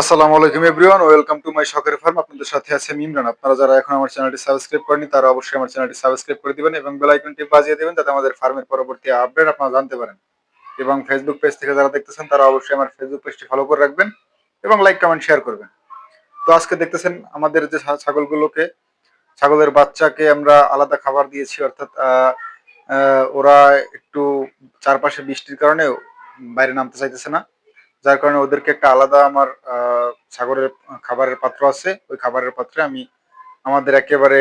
আসসালামু আলাইকুম everyone, welcome to my শখের ফার্ম। আপনাদের সাথে আছে মিমরান আপনারা যারা এখন আমার চ্যানেলটি সাবস্ক্রাইব করেনি তারা অবশ্যই আমার চ্যানেলটি সাবস্ক্রাইব করে দিবেন এবং বেল আইকনটি বাজিয়ে দিবেন যাতে আমাদের ফার্মের পরবর্তী আপডেট আপনারা জানতে পারেন। এবং ফেসবুক পেজ থেকে যারা দেখতেছেন, তারা অবশ্যই আমার ফেসবুক পেজটি ফলো করে রাখবেন এবং লাইক কমেন্ট শেয়ার করবেন। তো আজকে দেখতেছেন আমাদের যে ছাগলগুলোকে, ছাগলের বাচ্চাকে আমরা আলাদা খাবার দিয়েছি, অর্থাৎ ওরা একটু চারপাশে বৃষ্টির কারণে বাইরে নামতে চাইতেছে না। যার কারণে ওদেরকে একটা আলাদা আমার সাগরের খাবারের পাত্র আছে। ওই খাবারের পাত্রে আমি আমাদের একেবারে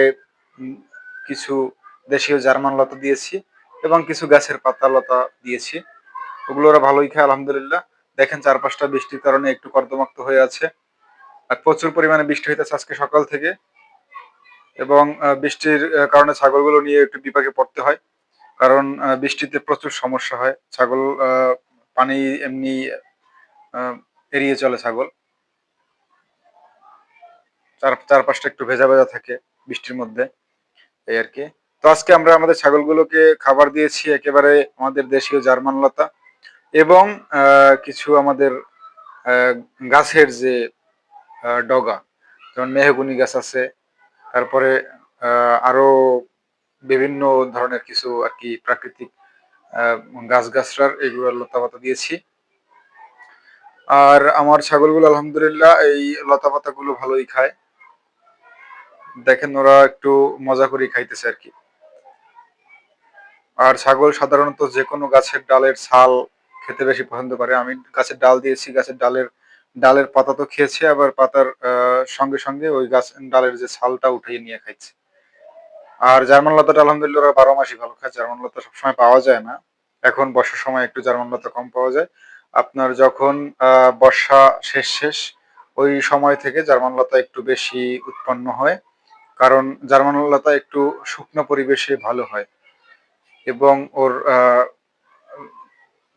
কিছু দেশীয় জার্মান লতা দিয়েছি এবং কিছু গাছের পাতা লতা দিয়েছি। ওগুলো ওরা ভালোই খায়, আলহামদুলিল্লাহ। দেখেন চারপাশটা বৃষ্টির কারণে একটু কর্দমাক্ত হয়ে আছে। আর প্রচুর পরিমাণে বৃষ্টি হইতেছে আজকে সকাল থেকে। এবং বৃষ্টির কারণে ছাগলগুলো নিয়ে একটু বিপাকে পড়তে হয়। কারণ বৃষ্টিতে প্রচুর সমস্যা হয়। ছাগল পানি এমনি এড়িয়ে চলে ছাগল। চার, চারপাশটা একটু ভেজা ভেজা থাকে বৃষ্টির মধ্যে, এই আর কি। তো আজকে আমরা আমাদের ছাগলগুলোকে খাবার দিয়েছি একেবারে আমাদের দেশীয় জার্মান লতা এবং কিছু আমাদের গাছের যে ডগা, যেমন মেহগুনি গাছ আছে, তারপরে আরও বিভিন্ন ধরনের কিছু আর কি প্রাকৃতিক গাছ গাছরার এগুলো লতা পাতা দিয়েছি। আর আমার ছাগলগুলো, আলহামদুলিল্লাহ, এই লতা পাতাগুলো ভালোই খায়। দেখেন ওরা একটু মজা করে খাইতেছে আর কি। আর ছাগল সাধারণত যে কোনো গাছের ডালের ছাল খেতে বেশি পছন্দ করে। আমি গাছের ডাল দিয়েছি, গাছের ডালের ডালের পাতা তো খেয়েছে, আবার পাতার সঙ্গে সঙ্গে ওই গাছ, ডালের যে ছালটা উঠিয়ে নিয়ে খাইছে। আর জার্মান লতাটা আলহামদুলিল্লাহ ওরা বারো মাসই ভালো খায়। জার্মান লতা সবসময় পাওয়া যায় না। এখন বর্ষার সময় একটু জার্মান লতা কম পাওয়া যায়। আপনার যখন বর্ষা শেষ শেষ, ওই সময় থেকে জার্মান লতা একটু বেশি উৎপন্ন হয়। কারণ জার্মান লতা একটু শুকনো পরিবেশে ভালো হয়। এবং ওর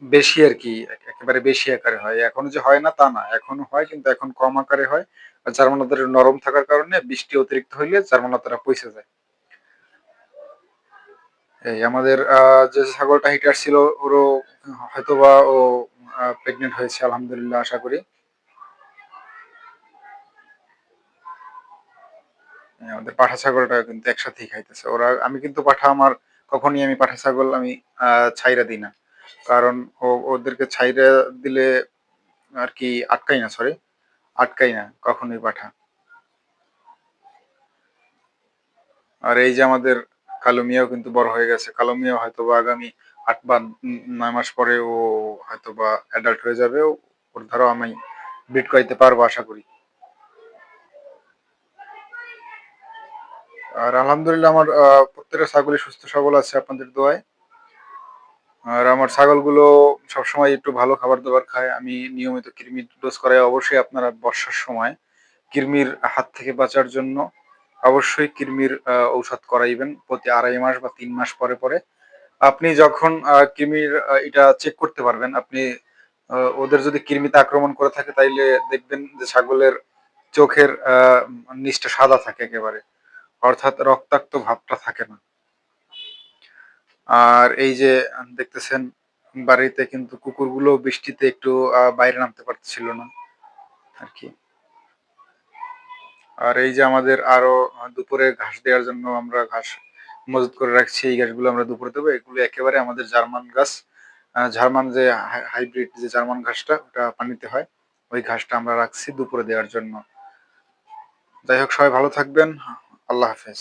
বেশি আর কি, একেবারে বেশি আকারে হয়। এখন যে হয় না তা না, এখনও হয় কিন্তু এখন কম আকারে হয়। আর জার্মান লতাটা নরম থাকার কারণে বৃষ্টি অতিরিক্ত হইলে জার্মান লতাটা পচে যায়। এই আমাদের যে ছাগলটা হিটার ছিল, ওরও হয়তোবা ও প্রেগনেন্ট হয়েছে, আলহামদুলিল্লাহ, আশা করি। আমাদের পাঠা ছাগলটা কিন্তু একসাথেই খাইতেছে। ওরা, আমি কিন্তু পাঠা আমার, কখনই আমি পাঠা ছাগল আমি ছাইরা দিই না। কারণ ওদেরকে ছাইরা দিলে আর কি আটকাই না সরি আটকাই না কখনোই পাঠা। আর এই যে আমাদের কালো মিয়াও কিন্তু বড় হয়ে গেছে। কালো মিয়াও হয়তো বা আগামী আট বা নয় মাস পরে ও হয়তো বা অ্যাডাল্ট হয়ে যাবে, ওর দ্বারাও আমি ব্রিড করাইতে পারব আশা করি। আর আলহামদুলিল্লাহ আমার প্রত্যেকটা ছাগলই সুস্থ সবল আছে আপনাদের দোয়ায়। আর আমার ছাগলগুলো সবসময় একটু ভালো খাবার দাবার খায়। আমি নিয়মিত কৃমির ডোজ করাই অবশ্যই আপনারা বর্ষার সময় কৃমির হাত থেকে বাঁচার জন্য অবশ্যই কৃমির ঔষধ করাইবেন প্রতি আড়াই মাস বা তিন মাস পরে পরে। আপনি যখন কৃমির এটা চেক করতে পারবেন, আপনি ওদের যদি কৃমিতে আক্রমণ করে থাকে, তাইলে দেখবেন যে ছাগলের চোখের নিচটা সাদা থাকে একেবারে। অর্থাৎ রক্তাক্ত ভাবটা থাকে না। আর এই যে, দেখতেছেন, বাড়িতে কিন্তু কুকুরগুলো বৃষ্টিতে একটু বাইরে নামতে পারছিল না, আর কি। আর এই যে আমাদের আরও দুপুরে ঘাস দেওয়ার জন্য আমরা ঘাস মজুত করে রাখছি, এই গাছগুলো আমরা দুপুরে দেবো। এগুলো একেবারে আমাদের জার্মান গাছ। জার্মান যে হাইব্রিড যে জার্মান ঘাসটা, ওটা পানিতে হয়। ওই ঘাসটা আমরা রাখছি দুপুরে দেওয়ার জন্য। যাই হোক, সবাই ভালো থাকবেন। আল্লাহ হাফেজ।